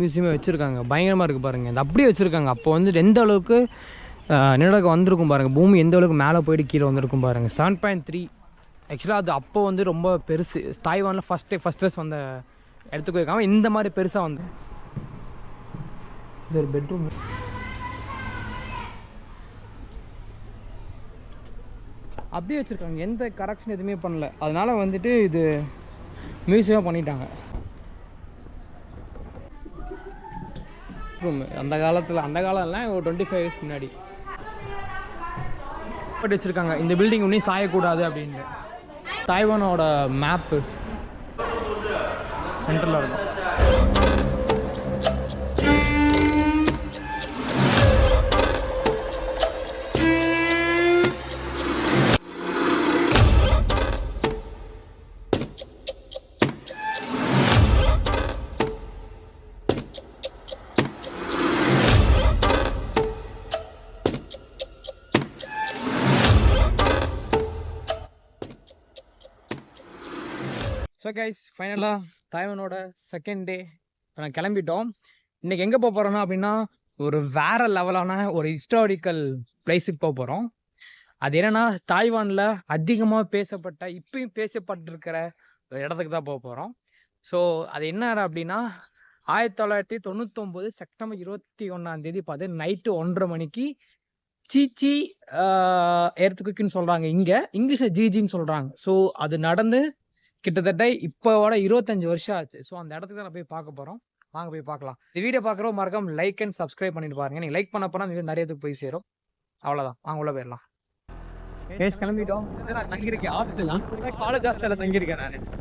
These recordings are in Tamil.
மியூசியமே வச்சுருக்காங்க. பயங்கரமாக இருக்குது பாருங்கள் இந்த அப்படியே வச்சுருக்காங்க. அப்போ வந்துட்டு எந்த அளவுக்கு நிலநடுக்கம் வந்திருக்கும் பாருங்கள் பூமி எந்த அளவுக்கு மேலே போயிட்டு கீழே வந்திருக்கும் பாருங்கள் செவன் பாயிண்ட் த்ரீ ஆக்சுவலாக அது அப்போ வந்து ரொம்ப பெருசு. தாய்வானில் ஃபஸ்ட்டு ஃபஸ்ட் ஃபஸ்ட் வந்த இடத்துக்கு வைக்காம இந்த மாதிரி பெருசாக வந்து. இது ஒரு பெட்ரூம் அப்படியே வச்சுருக்காங்க. எந்த கரெக்ஷன் எதுவுமே பண்ணல. அதனால் வந்துட்டு இது மியூசியமாக பண்ணிட்டாங்க. ரூம் அந்த காலத்தில் அந்த காலம்லாம் ஒரு டுவெண்ட்டி ஃபைவ் இயர்ஸ் முன்னாடி. போட்டு வச்சுருக்காங்க. இந்த பில்டிங் இன்னும் சாயக்கூடாது அப்படின்னு. தாய்வானோட மேப்பு சென்டரில் இருக்கும். ஃபைனலாக தாய்வானோட செகண்ட் டே நான் கிளம்பிட்டோம். இன்றைக்கி எங்கே போக போகிறோன்னா அப்படின்னா ஒரு வேற லெவலான ஒரு ஹிஸ்டாரிக்கல் பிளேஸுக்கு போக போகிறோம் அது என்னன்னா தாய்வானில் அதிகமாக பேசப்பட்ட இப்பயும் பேசப்பட்டிருக்கிற ஒரு இடத்துக்கு தான் போக போகிறோம் ஸோ அது என்ன அப்படின்னா ஆயிரத்தி தொள்ளாயிரத்தி தொண்ணூத்தொம்பது செப்டம்பர் இருபத்தி ஒன்றாந்தேதி பார்த்து நைட்டு ஒன்றரை மணிக்கு சீச்சி ஏர்த்துக்குன்னு சொல்கிறாங்க இங்கே. இங்கிலீஷில் ஜிஜின்னு சொல்கிறாங்க ஸோ அது நடந்து கிட்டத்தட்ட இப்போவோட இருபத்தஞ்சு வருஷம் ஆச்சு. ஸோ அந்த இடத்துக்கு தான் நான் போய் பார்க்க போகிறோம் வாங்க போய் பார்க்கலாம். இந்த வீடியோ பார்க்குறோம் மறக்காம லைக் அண்ட் சப்ஸ்கிரைப் பண்ணிட்டு பாருங்க. நீங்கள் லைக் பண்ண போனால் நிறைய பேருக்கு போய் சேரும். அவ்வளோதான் வாங்க உள்ள போயிடலாம். கேஸ் கிளம்பிட்டோம். நான் தங்கியிருக்கேன் ஹாஸ்டல் காலேஜ் ஹாஸ்டலில் தங்கியிருக்கேன் நான்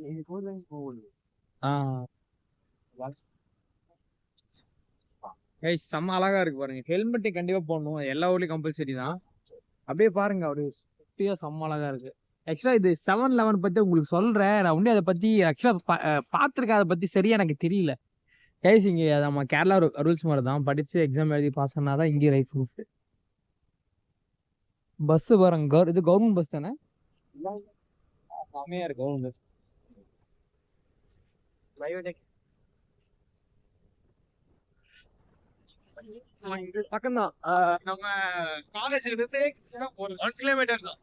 கைஸ் செம்ம அழகா இருக்கு பாருங்க. ஹெல்மெட்டை கண்டிப்பா போடணும். எல்லா ஊர்லயும் கம்பல்சரி தான். அப்படியே பாருங்க அப்படியே சுத்தியா செம்ம அழகா இருக்கு. ஆக்சுவலா இது செவன் லெவன் பத்தி உங்களுக்கு சொல்றேன். நான் உடனே அதை பத்தி ஆக்சுவலா பார்த்துருக்கேன். அதை பத்தி சரியா எனக்கு தெரியல. கைஸ் இங்க நம்ம கேரளா ரூல்ஸ் மாதிரி தான். படிச்சு எக்ஸாம் எழுதி பாஸ் பண்ணாதான் இங்கே லைசன்ஸ் பஸ் பாருங்க கவர் இது கவர்மெண்ட் பஸ் தானே? செம்மையா இருக்கு கவர்மெண்ட் பஸ் பக்கம்தான் நம்ம காலேஜ் இருந்து ஒரு ஒன் கிலோமீட்டர் தான்.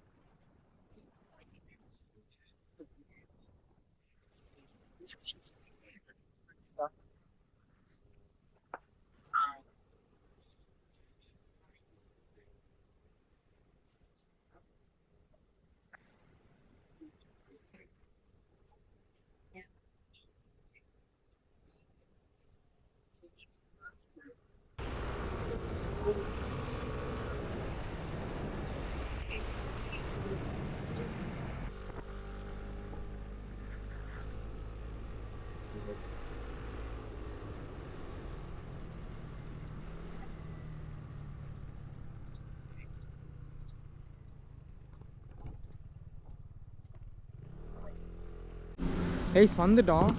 கைஸ் வந்துட்டோம்.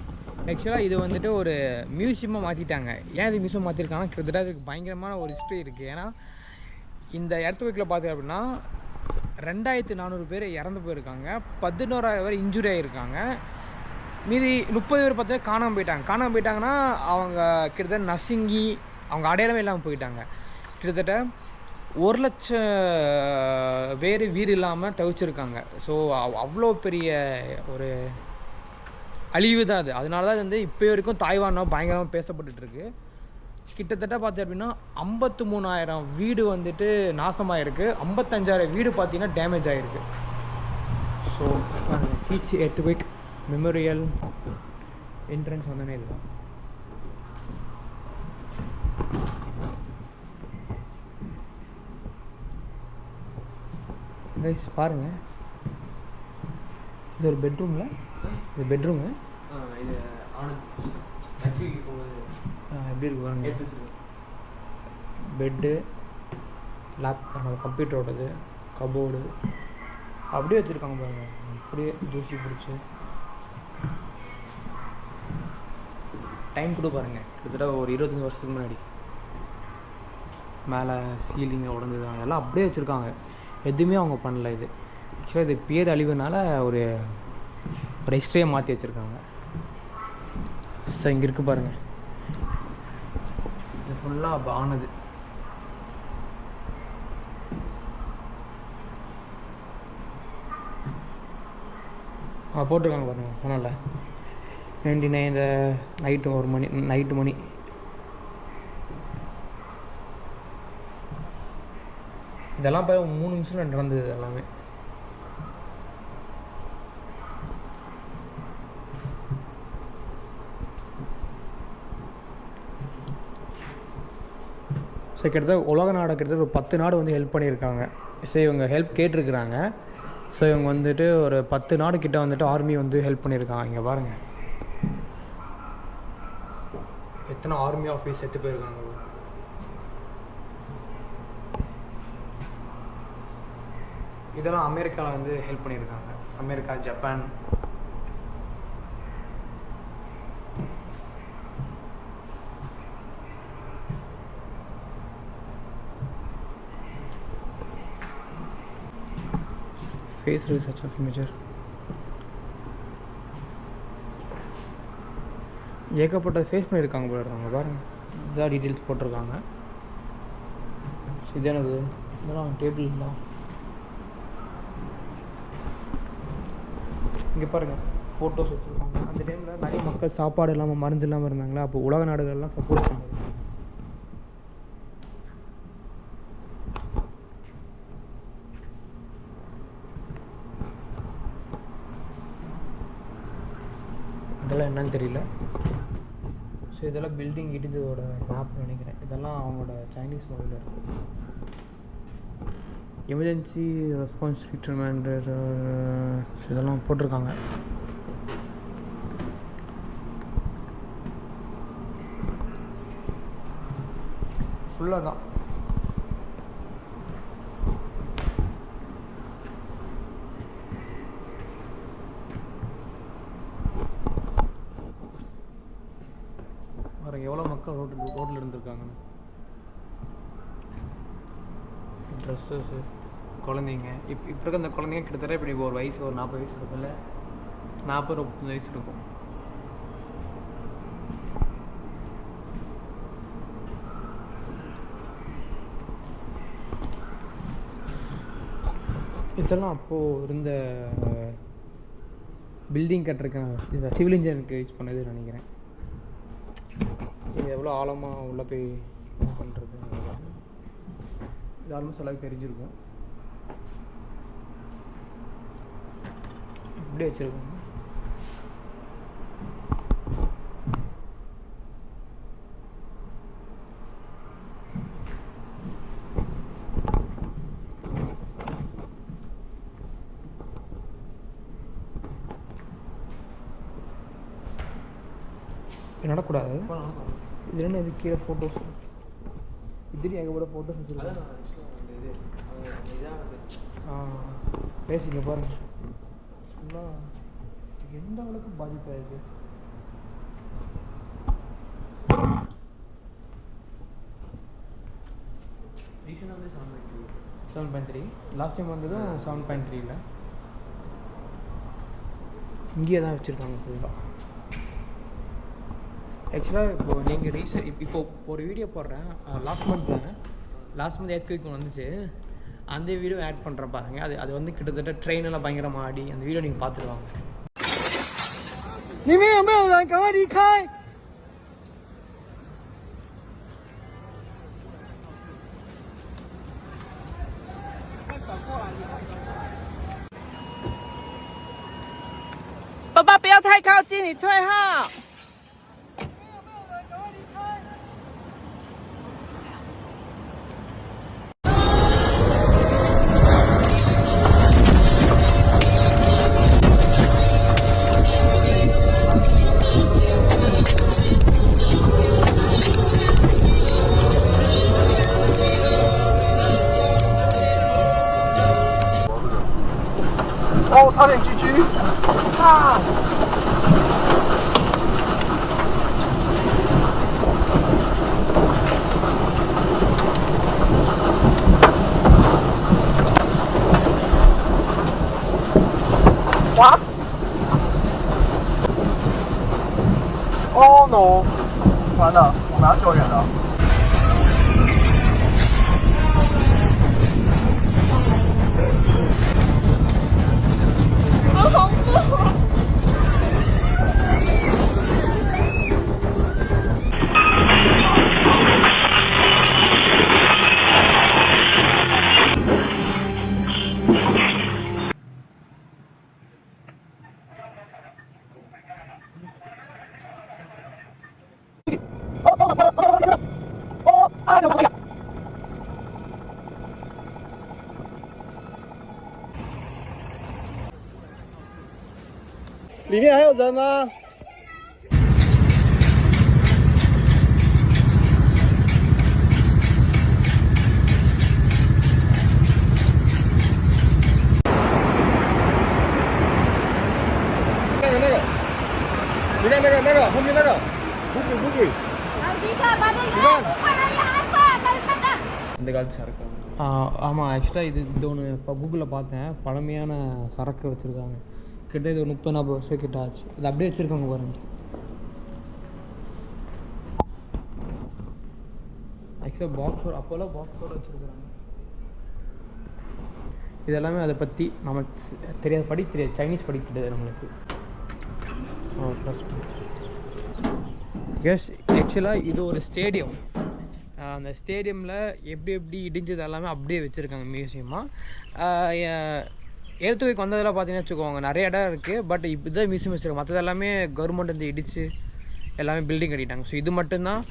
ஆக்சுவலாக இது வந்துட்டு ஒரு மியூசியமாக மாற்றிட்டாங்க ஏன் இது மியூசியம் மாற்றிருக்காங்கன்னா கிட்டத்தட்ட அதுக்கு பயங்கரமான ஒரு ஹிஸ்ட்ரி இருக்குது ஏன்னா இந்த இடத்துக்குள்ளே பார்த்தீங்க அப்படின்னா ரெண்டாயிரத்து நானூறு பேர் இறந்து போயிருக்காங்க. பதினோராயிரம் பேர் இன்ஜுரி ஆகியிருக்காங்க மீதி முப்பது பேர் பார்த்தா காணாமல் போயிட்டாங்க. காணாமல் போயிட்டாங்கன்னா அவங்க கிட்டத்தட்ட நசுங்கி அவங்க அடையாளமே இல்லாமல் போயிட்டாங்க. கிட்டத்தட்ட ஒரு லட்சம் பேர் வீடு இல்லாமல் தவிச்சிருக்காங்க. ஸோ அவ்வளோ பெரிய ஒரு அழிவு தான் அது. அதனால தான் வந்து இப்போ வரைக்கும் தாய்வானோ பயங்கரமாக பேசப்பட்டுட்டு கிட்டத்தட்ட பார்த்து அப்படின்னா ஐம்பத்து மூணாயிரம் வீடு வந்துட்டு நாசமாயிருக்கு. ஐம்பத்தஞ்சாயிரம் வீடு பார்த்தீங்கன்னா டேமேஜ் ஆகிருக்கு so teach week memorial entrance வந்தோடனே இதுதான். கைஸ் பாருங்க. இது ஒரு பெட்ரூமில் இது பெட்ரூமு இது எப்படி இருக்கு பாருங்க. பெட்டு லேப் கம்ப்யூட்டரோடது கபோர்டு அப்படியே வச்சுருக்காங்க பாருங்க. அப்படியே தூசி பிடிச்சி. டைம் கூட பாருங்க. கிட்டத்தட்ட ஒரு இருபத்தஞ்சி வருஷத்துக்கு முன்னாடி. மேலே சீலிங்கை உடஞ்சது அதெல்லாம் அப்படியே வச்சுருக்காங்க. எதுவுமே அவங்க பண்ணல இது. ஆக்சுவலாக இது பேர் அழிவுனால ஒரு ஒரு ஹிஸ்ட்ரியை மாற்றி வச்சுருக்காங்க. ஸோ இங்கே இருக்கு பாருங்க. இது ஃபுல்லாக ஆனது ஆ போட்டிருக்காங்க பாருங்க சொன்னல நைன்டி நைன் நைட்டு ஒரு மணி நைட்டு மணி. இதெல்லாம் போய் மூணு நிமிஷத்தில் நடந்தது எல்லாமே ஸோ கிட்டத்தட்ட உலக நாடு கிட்டத்தட்ட ஒரு பத்து நாடு வந்து ஹெல்ப் பண்ணியிருக்காங்க. ஸோ இவங்க ஹெல்ப் கேட்டிருக்கிறாங்க. ஸோ இவங்க வந்துட்டு ஒரு பத்து நாடு கிட்ட வந்துட்டு ஆர்மி வந்து ஹெல்ப் பண்ணியிருக்காங்க. இங்கே பாருங்கள் எத்தனை ஆர்மி ஆஃபீஸ் செத்து போயிருக்காங்க இதெல்லாம் அமெரிக்காவில் வந்து ஹெல்ப் பண்ணியிருக்காங்க. America Japan face research of imager ஏகப்பட்ட ஃபேஸ் பண்ணியிருக்காங்க போல இருக்காங்க பாருங்கள் இதான் டீட்டெயில்ஸ் போட்டிருக்காங்க இது என்னது இதெல்லாம் டேபிள் தான் இங்கே பாருங்கள் ஃபோட்டோஸ் வச்சுருக்காங்க அந்த டைமில் நிறைய மக்கள் சாப்பாடு இல்லாமல் மருந்து இல்லாமல் இருந்தாங்களா அப்போ உலக நாடுகள்லாம் சப்போர்ட் பண்ணாங்க இதெல்லாம் என்னன்னு தெரியல. ஸோ இதெல்லாம் பில்டிங் இடிஞ்சதோட மேப் நினைக்கிறேன். இதெல்லாம் அவங்களோட சைனீஸ் மொழியில் இருக்கு. எமர்ஜென்சி ரெஸ்பான்ஸ் ட்ரீட்மெண்ட் இதெல்லாம் போட்டிருக்காங்க. ஃபுல்லாக தான் பாருங்க எவ்வளோ மக்கள் ரோட்டில் ரோட்டில் இருந்திருக்காங்கன்னு. ட்ரெஸ்ஸஸ்ஸு குழந்தைங்க. இப் இப்போ இருக்க அந்த குழந்தைங்க கிட்டத்தட்ட இப்படி ஒரு வயசு ஒரு நாற்பது வயசு இருக்குல்ல நாற்பது முப்பது வயசு இருக்கும். இதெல்லாம் அப்போது இருந்த பில்டிங் கட்டுறதுக்கு சிவில் இன்ஜினியருக்கு யூஸ் பண்ணது நினைக்கிறேன். எவ்வளோ ஆழமாக உள்ளே போய் இது பண்ணுறது இது ஆல்மோஸ்ட் எல்லாருக்கும் தெரிஞ்சிருக்கும். இப்படி வச்சுருக்கோங்க நடக்கூடாது. இது என்ன இது கீழே ஃபோட்டோஸ் இதுலேயும் ஏகப்பட்ட ஃபோட்டோஸ் வச்சுருக்காங்க ஆ பேசிங்க பாருங்க. ஃபுல்லாக எந்த அளவுக்கு பாதிப்பாயிருக்கு? Seven point three last time வந்ததும் செவன் பாயிண்ட் த்ரீல இங்கேயே தான் வச்சுருக்காங்க ஃபுல்லாக ஆக்சுவலாக இப்போ நீங்கள் ரீசெண்ட் இப்போ இப்போ ஒரு வீடியோ போடுறேன் லாஸ்ட் மந்த் தானே லாஸ்ட் மந்த் ஏத் குயிக் வந்துச்சு அந்த வீடியோ ஆட் பண்ணுறேன் பாருங்க அது அது வந்து கிட்டத்தட்ட ட்ரெயின் எல்லாம் பயங்கரமாக ஆடி அந்த வீடியோ நீங்கள் பார்த்துட்டு வாங்க 里面有没有人？赶快离开！爸爸不要太靠近，你退后。 No！完了，我们要救援了。里 இந்த சரக்கு. ஆமாம் ஆக்சுவலாக இது இது ஒன்று இப்போ கூகுளில் பார்த்தேன். பழமையான சரக்கு வச்சுருக்காங்க. கிட்டத்தட்ட இது ஒரு முப்பது நாற்பது வருஷம் கிட்ட ஆச்சு. இது அப்படியே வச்சுருக்காங்க பாருங்க. ஆக்சுவலாக பாக்ஸோட அப்போல்லாம் பாக்ஸோட வச்சுருக்குறாங்க. இதெல்லாமே அதை பற்றி நமக்கு தெரியாத தெரியாது. படிக்க தெரியாது. சைனீஸ் படிக்க தெரியாது நம்மளுக்கு. ப்ளஸ் எஸ் ஆக்சுவலாக இது ஒரு ஸ்டேடியம் அந்த ஸ்டேடியமில் எப்படி எப்படி இடிஞ்சது எல்லாமே அப்படியே வச்சுருக்காங்க மியூசியமாக எழுத்துக்கைக்கு வந்ததெல்லாம் பார்த்தீங்கன்னா வச்சுக்கோங்க நிறைய இடம் இருக்குது பட் இப்போ தான் மியூசியம் வச்சுருக்கோம் மற்றது எல்லாமே கவர்மெண்ட் வந்து இடித்து எல்லாமே பில்டிங் கட்டிட்டாங்க. ஸோ இது மட்டும்தான்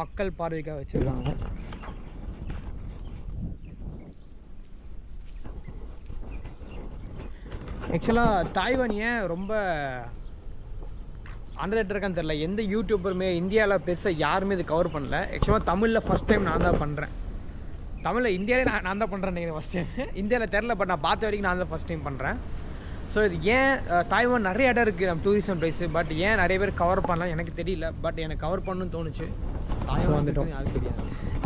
மக்கள் பார்வைக்காக வச்சுருக்காங்க. ஆக்சுவலாக தாய்வான் ஏன் ரொம்ப அண்டர் இருக்கான்னு தெரில எந்த யூடியூபருமே இந்தியாவில் பெருசாக யாருமே இது கவர் பண்ணல. ஆக்சுவலாக தமிழில் ஃபஸ்ட் டைம் நான் தான் பண்ணுறேன் தமிழில் இந்தியாவிலே நான் நான் தான் பண்ணுறேன் நினைக்கிறேன் ஃபஸ்ட் டைம் இந்தியாவில் தெரில பட் நான் பார்த்த வரைக்கும் நான் தான் ஃபஸ்ட் டைம் பண்ணுறேன் ஸோ இது ஏன் தாய்வான் நிறைய இடம் இருக்குது நம்ம டூரிசம் பிளேஸு பட் ஏன் நிறைய பேர் கவர் பண்ணலாம் எனக்கு தெரியல. பட் எனக்கு கவர் பண்ணணும்னு தோணுச்சு. தாய்வான் வந்துட்டோம்.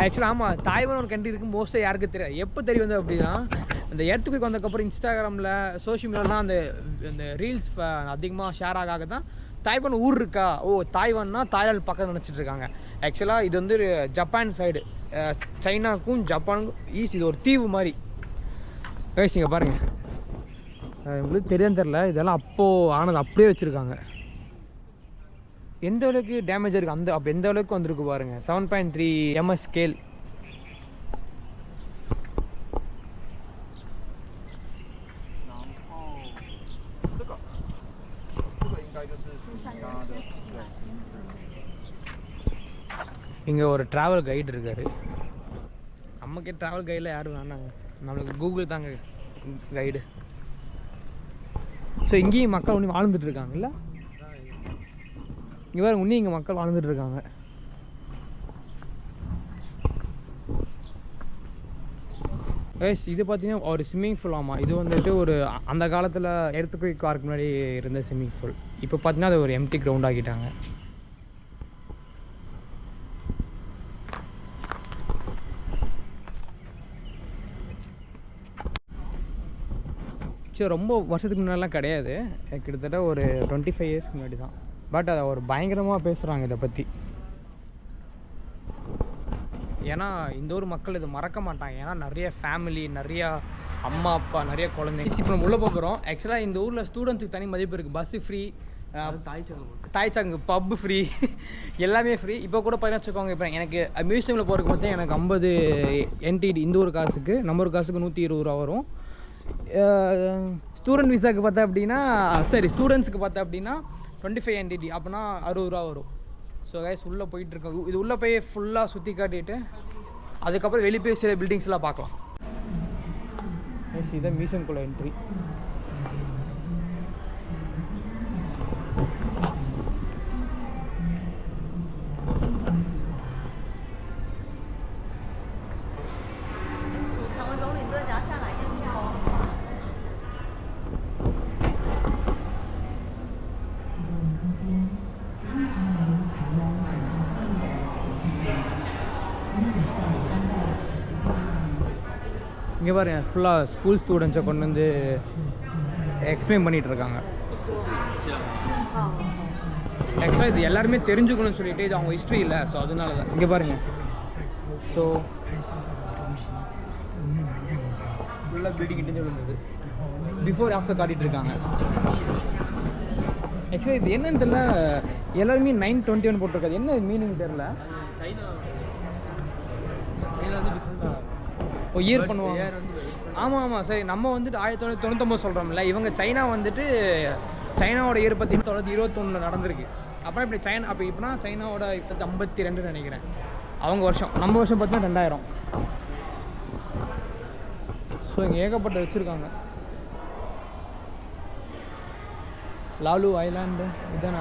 ஆக்சுவலாக ஆமாம் தாய்வான் ஒரு கண்ட்ரி இருக்குது மோஸ்ட்டாக யாருக்கு தெரியாது. எப்போ தெரிய வந்தது அப்படின்னா அந்த இடத்துக்கு வந்ததுக்கப்புறம் இன்ஸ்டாகிராமில் சோஷியல் மீடியாலாம் அந்த அந்த ரீல்ஸ் அதிகமாக ஷேர் ஆக ஆக தான் தாய்வான் ஊர் இருக்கா? ஓ தாய்வான்னா தாய்லாந்து பக்கம் நினச்சிட்டு இருக்காங்க. ஆக்சுவலாக இது வந்து ஜப்பான் சைடு சைனாக்கும் ஜப்பானுக்கும் ஈஸி இது ஒரு தீவு மாதிரி. பேசிங்க பாருங்க. உங்களுக்கு தெரியும் தெரில இதெல்லாம் அப்போது ஆனது அப்படியே வச்சுருக்காங்க. எந்த அளவுக்கு டேமேஜ் இருக்குது அந்த அப்போ எந்த அளவுக்கு வந்திருக்கு பாருங்க. Seven point three MS scale இங்கே ஒரு ட்ராவல் கைடு இருக்காரு. நமக்கே ட்ராவல் கைடில் யாரும் வேணாங்க. நம்மளுக்கு கூகுள் தாங்க கைடு ஸோ இங்கேயும் மக்கள் ஒன்று வாழ்ந்துட்டு இருக்காங்கல்ல? இங்கே வேறு இன்னும் இங்கே மக்கள் வாழ்ந்துட்டு இருக்காங்க. எஸ் இது பார்த்தீங்கன்னா ஒரு ஸ்விம்மிங் ஃபூல் ஆமாம் இது வந்துட்டு ஒரு அந்த காலத்தில் எர்த்துக்குவிக் காருக்கு முன்னாடி இருந்த ஸ்விம்மிங் ஃபூல் இப்போ பார்த்தீங்கன்னா அது ஒரு எம்டி கிரவுண்ட் ஆக்கிட்டாங்க. சரி ரொம்ப வருஷத்துக்கு முன்னாடிலாம் கிடையாது. கிட்டத்தட்ட ஒரு டுவெண்ட்டி ஃபைவ் இயர்ஸ்க்கு முன்னாடி தான். பட் அதை ஒரு பயங்கரமாக பேசுகிறாங்க இதை பற்றி ஏன்னா இந்த ஊர் மக்கள் இது மறக்க மாட்டாங்க. ஏன்னா நிறைய ஃபேமிலி நிறையா அம்மா அப்பா நிறைய குழந்தைங்க. இப்போ நம்ம உள்ளே போகிறோம் ஆக்சுவலாக இந்த ஊரில் ஸ்டூடெண்ட்ஸுக்கு தனி மதிப்பு இருக்குது பஸ்ஸு ஃப்ரீ தாய்ச்சாங்கு பப்பு ஃப்ரீ எல்லாமே ஃப்ரீ இப்போ கூட பார்த்தீங்கன்னா வச்சுக்கோங்க. இப்போ எனக்கு மியூசியமில் போகிறதுக்கு மட்டும் எனக்கு ஐம்பது என்டிடி இந்த ஒரு காசுக்கு நம்ம ஒரு காசுக்கு நூற்றி இருபது ரூபா வரும். ஸ்டூடெண்ட் விசாக்கு பார்த்தா அப்படின்னா சரி ஸ்டூடெண்ட்ஸுக்கு பார்த்தா அப்படின்னா டுவெண்ட்டி ஃபைவ் என்டிடி அப்படின்னா அறுபது ரூபா வரும். ஸோ கைஸ் உள்ளே போயிட்டுருக்கோம் இது உள்ளே போய் ஃபுல்லாக சுற்றி காட்டிட்டு அதுக்கப்புறம் வெளியே போய் சில பில்டிங்ஸ்லாம் பார்க்கலாம். கைஸ் இதான் மியூசியம்குள்ளே என்ட்ரி இங்கே பாருங்க ஃபுல்லாக ஸ்கூல் ஸ்டூடெண்ட்ஸை கொண்டு வந்து எக்ஸ்பிளைன் பண்ணிகிட்டு இருக்காங்க ஆக்சுவலாக இது எல்லாருமே தெரிஞ்சுக்கணும்னு சொல்லிட்டு இது அவங்க ஹிஸ்ட்ரி இல்லை ஸோ அதனால தான் இங்கே பாருங்க. ஸோ ஃபுல்லாக பில்டிங் இடிஞ்சு விழுந்தது. பிஃபோர் ஆஃப்டர் காட்டிட்டு இருக்காங்க ஆக்சுவலி இது என்னன்னு தெரியல. எல்லாருமே நைன் டுவெண்ட்டி ஒன் போட்டிருக்காது என்ன மீனிங் தெரில ஓ இயர் பண்ணுவாங்க. ஆமாம் ஆமாம் சரி நம்ம வந்துட்டு ஆயிரத்தி தொள்ளாயிரத்தி தொண்ணூத்தொம்பது சொல்கிறோம்ல இவங்க சைனா வந்துட்டு சைனாவோட இயர் பற்றி தொள்ளாயிரத்தி இருபத்தொன்னில் நடந்திருக்கு. அப்புறம் இப்படி சைனா அப்போ இப்போனா சைனாவோட இப்போ ஐம்பத்தி ரெண்டுன்னு நினைக்கிறேன். அவங்க வருஷம் நம்ம வருஷம் பார்த்தீங்கன்னா ரெண்டாயிரம். ஸோ இங்கே ஏகப்பட்ட வச்சுருக்காங்க. லாலு ஐலாண்டு இதான்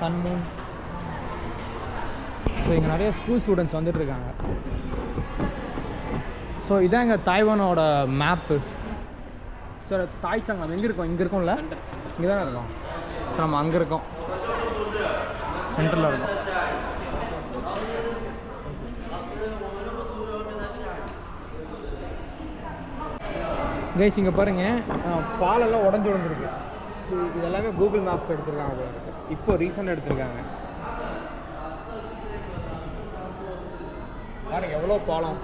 சன்மூன் ஸோ இங்கே நிறைய ஸ்கூல் ஸ்டூடெண்ட்ஸ் வந்துட்டு இருக்காங்க. ஸோ இதான் எங்கள் தாய்வானோட மேப்பு சார் தாய் நம்ம எங்கே இருக்கோம்? இங்கே இருக்கோம்ல? இங்கே தான் இருக்கோம். சார் நம்ம அங்கே இருக்கோம். சென்டரில் இருக்கோம். கைஸ் இங்கே பாருங்கள் பாலெல்லாம் உடஞ்சி உடஞ்சிருக்கு ஸோ இது எல்லாமே கூகுள் மேப்ஸ் எடுத்திருக்காங்க போல இருக்கு. இப்போ ரீசெண்டாக எடுத்திருக்காங்க. பாருங்கள் எவ்வளோ பாலம்.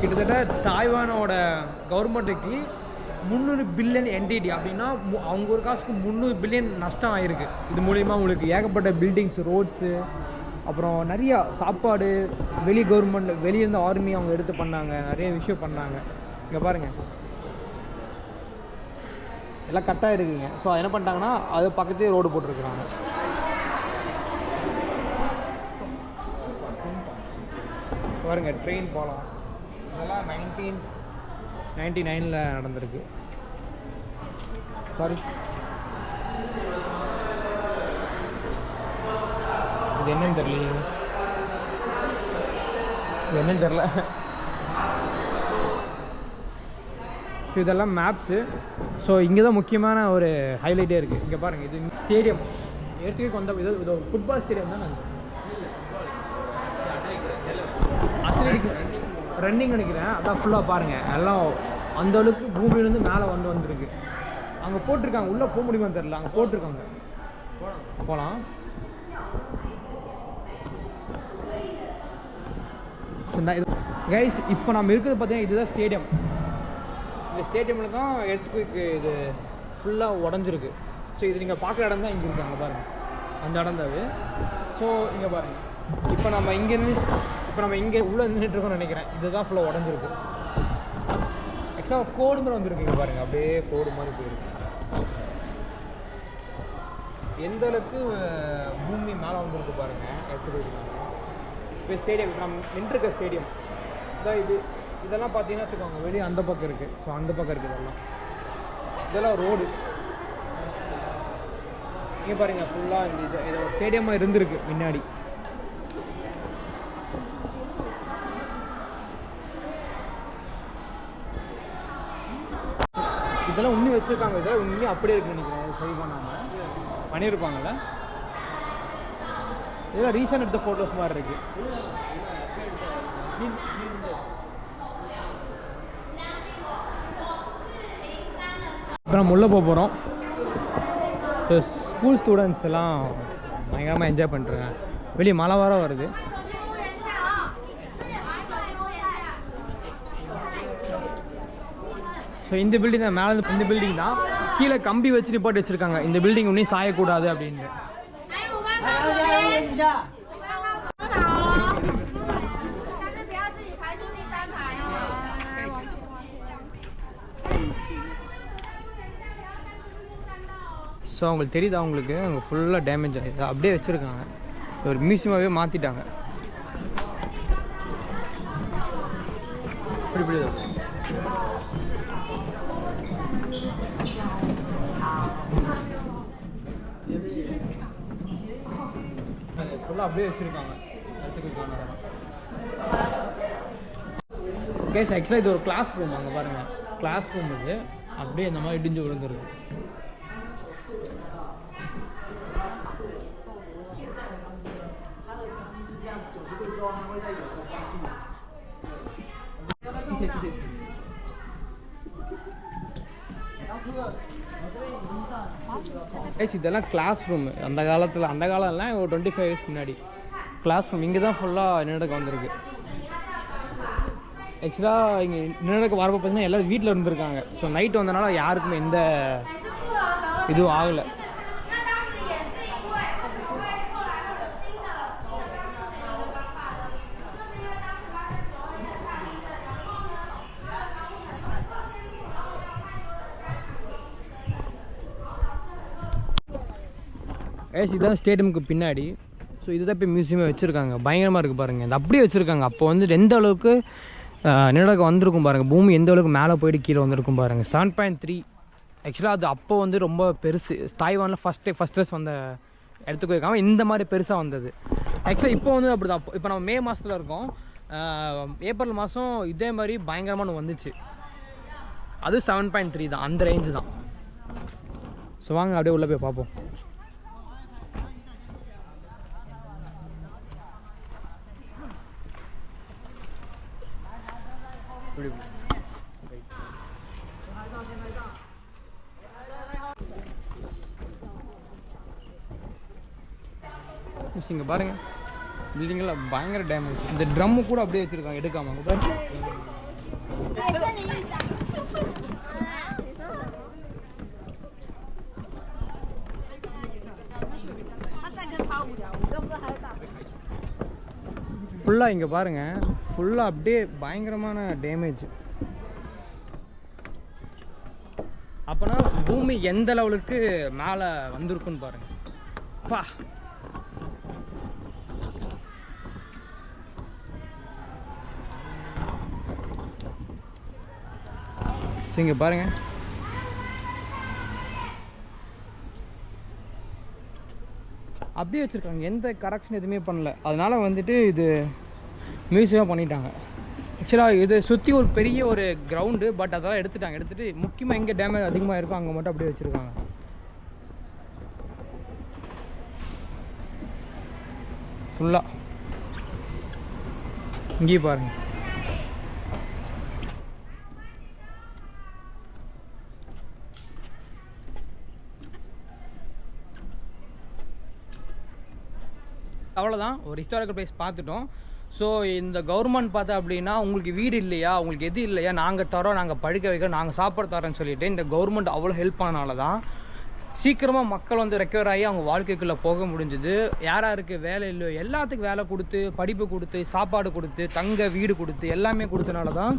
கிட்டத்தட்ட தாய்வானோட கவர்மெண்ட்டுக்கு முந்நூறு பில்லியன் என்டிடி அப்படின்னா மு- அவங்க ஒரு காசுக்கு முந்நூறு பில்லியன் நஷ்டம் ஆயிருக்கு. இது மூலிமா உங்களுக்கு ஏகப்பட்ட பில்டிங்ஸ் ரோட்ஸு அப்புறம் நிறையா சாப்பாடு வெளி கவர்மெண்ட் வெளியிருந்த ஆர்மி அவங்க எடுத்து பண்ணாங்க. நிறைய விஷயம் பண்ணாங்க. இங்கே பாருங்கள் எல்லாம் கட்டாக இருக்குங்க ஸோ என்ன பண்ணிட்டாங்கன்னா அது பக்கத்தே ரோடு போட்டிருக்கிறாங்க. பாருங்கள் ட்ரெயின் போகலாம் இதெல்லாம் நைன்டீன் நைன்டி நைனில் நடந்திருக்கு. சாரி இது என்னன்னு தெரியலையே. என்னன்னு தெரில ஸோ இதெல்லாம் மேப்ஸு ஸோ இங்கே தான் முக்கியமான ஒரு ஹைலைட்டே இருக்குது இங்கே பாருங்கள் இது ஸ்டேடியம் ஏற்கனவே வந்த இது இது ஃபுட்பால் ஸ்டேடியம் தான் நாங்கள் ரன்னிங் நினைக்கிறேன். அதான் ஃபுல்லாக பாருங்கள் எல்லாம் அந்த அளவுக்கு பூமியிலேருந்து மேலே வந்து வந்திருக்கு. அங்கே போட்டிருக்காங்க. உள்ளே போக முடியுமான்னு தெரில அங்கே போட்டிருக்காங்க. போகலாம் கைஸ் இப்போ நம்ம இருக்கிறது பார்த்தீங்கன்னா இதுதான் ஸ்டேடியம் இந்த ஸ்டேடியமில் தான் எடுத்துக்கு இது ஃபுல்லாக உடஞ்சிருக்கு. ஸோ இது நீங்கள் பார்க்குற இடம் தான் இங்கே இருக்காங்க பாருங்கள் அந்த இடம் தான் அது ஸோ இங்கே பாருங்கள் இப்போ நம்ம இங்கேருந்து இப்போ நம்ம இங்கே உள்ளே நின்றுட்டு இருக்கோம்னு நினைக்கிறேன். இதுதான் ஃபுல்லாக உடஞ்சிருக்கு. ஆக்சுவலாக ஒரு கோடு மாதிரி வந்திருக்கு இங்கே பாருங்கள் அப்படியே கோடு மாதிரி போயிருக்கு. எந்த அளவுக்கு பூமி மேலே வந்துருக்கு பாருங்கள் எடுத்துக்கிட்டு இப்போ ஸ்டேடியம் நம்ம நின்றுருக்க ஸ்டேடியம் இதான் இது. இதெல்லாம் பார்த்தீங்கன்னா வச்சுக்கோங்க. வெளியே அந்த பக்கம் இருக்குது ஸோ அந்த பக்கம் இருக்குது இதெல்லாம். இதெல்லாம் ரோடு இங்கே பாருங்கள் ஃபுல்லாக இந்த இது இதோட ஸ்டேடியமாக இருந்திருக்கு முன்னாடி. இதெல்லாம் உண்ணி வச்சுருக்காங்க. இதெல்லாம் உண்ணி அப்படியே இருக்கு நினைக்கிறேன். சரி பண்ணாமல் பண்ணியிருப்பாங்கல்ல இதெல்லாம் ரீசன்ட் எடுத்த ஃபோட்டோஸ் மாதிரி இருக்கு. இப்போ நம்ம உள்ளே போக போகிறோம் ஸோ ஸ்கூல் ஸ்டூடெண்ட்ஸ் எல்லாம் பயங்கரமாக என்ஜாய் பண்ணுறாங்க வெளியே மழை வர வருது. ஸோ இந்த பில்டிங் தான் மேலே இந்த பில்டிங் தான். கீழே கம்பி வச்சுட்டு போட்டு வச்சுருக்காங்க. இந்த பில்டிங் ஒன்றும் சாயக்கூடாது அப்படின்னு ஸோ அவங்களுக்கு தெரியுதா அவங்களுக்கு அங்கே ஃபுல்லாக டேமேஜ் ஆகிடுது அப்படியே வச்சுருக்காங்க. ஒரு மியூசியமாகவே மாற்றிட்டாங்க இப்படி இப்படி ஃபுல்லாக அப்படியே வச்சுருக்காங்க. கேஸ் ஆக்சுவலாக இது ஒரு கிளாஸ் ரூம் அங்கே பாருங்கள் கிளாஸ் ரூம் இது. அப்படியே இந்த மாதிரி இடிஞ்சு விழுந்துருது. Thank you. இதெல்லாம் கிளாஸ் ரூம் அந்த காலத்தில் அந்த காலம்லாம் ஒரு டுவெண்ட்டி ஃபைவ் இயர்ஸ் முன்னாடி. கிளாஸ் ரூம் இங்கே தான் ஃபுல்லாக நின்னடக்கு வந்திருக்கு ஆக்சுவலாக இங்கே நின்னடக்கு வரப்போ பார்த்தீங்கன்னா எல்லாரும் வீட்டில் இருந்திருக்காங்க. ஸோ நைட் வந்தனால யாருக்குமே எந்த இதுவும் ஆகலை. ஏசி இதுதான் ஸ்டேடியமுக்கு பின்னாடி. ஸோ இதுதான் இப்போ மியூசியமே வச்சுருக்காங்க. பயங்கரமாக இருக்குது பாருங்கள் இந்த அப்படியே வச்சுருக்காங்க. அப்போ வந்து எந்த அளவுக்கு நிலநடுக்கம் வந்திருக்கும் பாருங்கள் பூமி எந்த அளவுக்கு மேலே போயிட்டு கீழே வந்திருக்கும் பாருங்கள் செவன் பாயிண்ட் த்ரீ ஆக்சுவலாக அது அப்போ வந்து ரொம்ப பெருசு. தாய்வானில் ஃபஸ்ட்டு ஃபஸ்ட் ஃபஸ்ட் வந்த இடத்துக்கு வைக்காமல் இந்த மாதிரி பெருசாக வந்தது. ஆக்சுவலாக இப்போ வந்து அப்படி தான் இப்போ நம்ம மே மாதத்தில் இருக்கோம். ஏப்ரல் மாதம் இதே மாதிரி பயங்கரமான வந்துச்சு. அது செவன் பாயிண்ட் த்ரீ தான். அந்த ரேஞ்சு தான். ஸோ வாங்க அப்படியே உள்ளே போய் பார்ப்போம். இங்கே பாருங்க. பில்டிங்கில் பயங்கர டேமேஜ் இந்த ட்ரம்மு கூட அப்படியே வச்சுருக்காங்க எடுக்காம ஃபுல்லாக இங்கே பாருங்க. ஃபுல்லாக அப்படியே பயங்கரமான டேமேஜ் அப்போனா பூமி எந்த லெவலுக்கு மேலே வந்திருக்குன்னு பாருங்க. பா. ஸோ இங்கே பாருங்கள் அப்படியே வச்சுருக்காங்க. எந்த கரெக்ஷன் எதுவுமே பண்ணல. அதனால் வந்துட்டு இது மியூசியமாக பண்ணிட்டாங்க. ஆக்சுவலாக இது சுற்றி ஒரு பெரிய ஒரு கிரவுண்டு பட் அதெல்லாம் எடுத்துட்டாங்க. எடுத்துட்டு முக்கியமாக எங்கே டேமேஜ் அதிகமாக இருக்கோ அங்கே மட்டும் அப்படியே வச்சுருக்காங்க. ஃபுல்லாக இங்கேயே பாருங்கள் அவ்வளோதான் ஒரு ஹிஸ்டாரிக்கல் பிளேஸ் பார்த்துட்டோம். ஸோ இந்த கவர்மெண்ட் பார்த்தா அப்படின்னா உங்களுக்கு வீடு இல்லையா? உங்களுக்கு எது இல்லையா? நாங்கள் தரோம் நாங்கள் படிக்க வைக்கிறோம் நாங்கள் சாப்பிட தரோன்னு சொல்லிட்டு இந்த கவர்மெண்ட் அவ்வளோ ஹெல்ப் பண்ணனால தான் சீக்கிரமாக மக்கள் வந்து ரெக்கவர் ஆகி அவங்க வாழ்க்கைக்குள்ளே போக முடிஞ்சுது. யார் யாருக்கு வேலை இல்லையோ? எல்லாத்துக்கும் வேலை கொடுத்து படிப்பு கொடுத்து சாப்பாடு கொடுத்து தங்க வீடு கொடுத்து எல்லாமே கொடுத்தனால தான்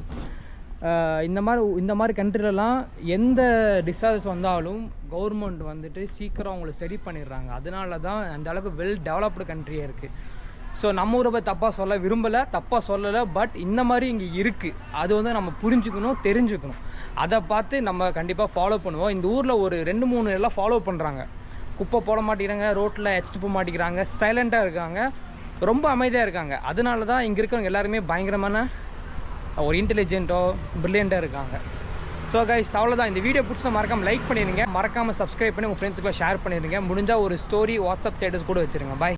இந்த மாதிரி இந்த மாதிரி கண்ட்ரிலலாம் எந்த டிசாஸ்டர்ஸ் வந்தாலும் கவர்மெண்ட் வந்துட்டு சீக்கிரம் அவங்கள சரி பண்ணிடுறாங்க. அதனால தான் அந்த அளவுக்கு வெல் டெவலப்டு கண்ட்ரியாக இருக்குது ஸோ நம்ம ஊரை போய் தப்பாக சொல்ல விரும்பலை தப்பாக சொல்லலை பட் இந்த மாதிரி இங்கே இருக்குது அது வந்து நம்ம புரிஞ்சுக்கணும் தெரிஞ்சுக்கணும். அதை பார்த்து நம்ம கண்டிப்பாக ஃபாலோ பண்ணுவோம். இந்த ஊரில் ஒரு ரெண்டு மூணு எல்லாம் ஃபாலோ பண்ணுறாங்க குப்பை போட மாட்டேங்கிறாங்க ரோட்டில் எச்சிட்டு போக மாட்டேங்கிறாங்க சைலண்ட்டாக இருக்காங்க ரொம்ப அமைதியாக இருக்காங்க. அதனால தான் இங்கே இருக்கிறவங்க எல்லாருமே பயங்கரமான ஒரு இன்டெலிஜென்ட்டோ ப்ரில்லியண்ட்டாக இருக்காங்க. ஸோ கைஸ் அவ்வளோதான் இந்த வீடியோ பிடிச்சா மறக்காமல் லைக் பண்ணிடுங்க மறக்காமல் சப்ஸ்கிரைப் பண்ணி உங்கள் ஃப்ரெண்ட்ஸுக்குள்ள ஷேர் பண்ணிடுங்க முடிஞ்சால் ஒரு ஸ்டோரி வாட்ஸ்அப் ஸ்டேட்டஸ் கூட வச்சுருங்க. பாய்